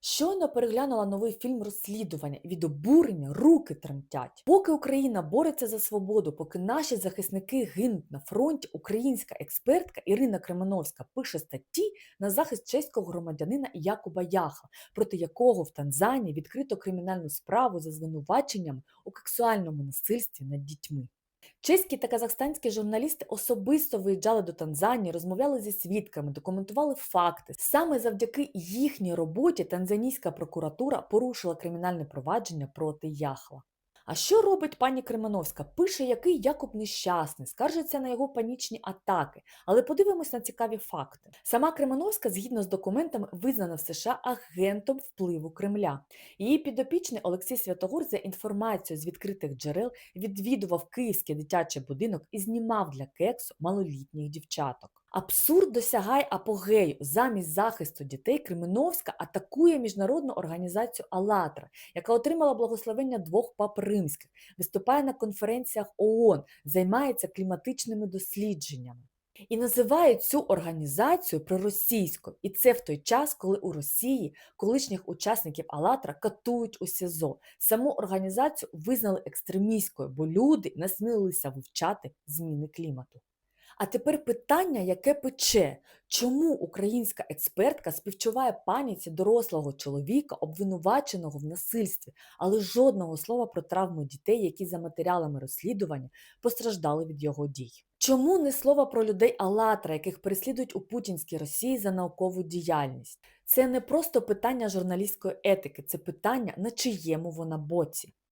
Щойно переглянула новий фільм розслідування від обурення руки тремтять. Поки Україна бореться за свободу, поки наші захисники гинуть на фронті, українська експертка Ірина Кременовська пише статті на захист чеського громадянина Якуба Яха, проти якого в Танзанії відкрито кримінальну справу за звинуваченням у сексуальному насильстві над дітьми. Чеські та казахстанські журналісти особисто виїжджали до Танзанії, розмовляли зі свідками, документували факти. Саме завдяки їхній роботі танзанійська прокуратура порушила кримінальне провадження проти Яхла. А що робить пані Кременовська? Пише, який Якуб нещасний, скаржиться на його панічні атаки. Але подивимось на цікаві факти. Сама Кременовська, згідно з документами, визнана в США агентом впливу Кремля. Її підопічний Олексій Святогор за інформацією з відкритих джерел відвідував київський дитячий будинок і знімав для кексу малолітніх дівчаток. Абсурд досягає апогею. Замість захисту дітей Кременовська атакує міжнародну організацію «АЛЛАТРА», яка отримала благословення двох пап римських, виступає на конференціях ООН, займається кліматичними дослідженнями. І називають цю організацію проросійською. І це в той час, коли у Росії колишніх учасників «АЛЛАТРА» катують у СІЗО. Саму організацію визнали екстремістською, бо люди насмілилися вивчати зміни клімату. А тепер питання, яке пече. Чому українська експертка співчуває паніці дорослого чоловіка, обвинуваченого в насильстві, але жодного слова про травми дітей, які за матеріалами розслідування постраждали від його дій? Чому не слова про людей Алатра, яких переслідують у путінській Росії за наукову діяльність? Це не просто питання журналістської етики, це питання, на чиєму вона боці.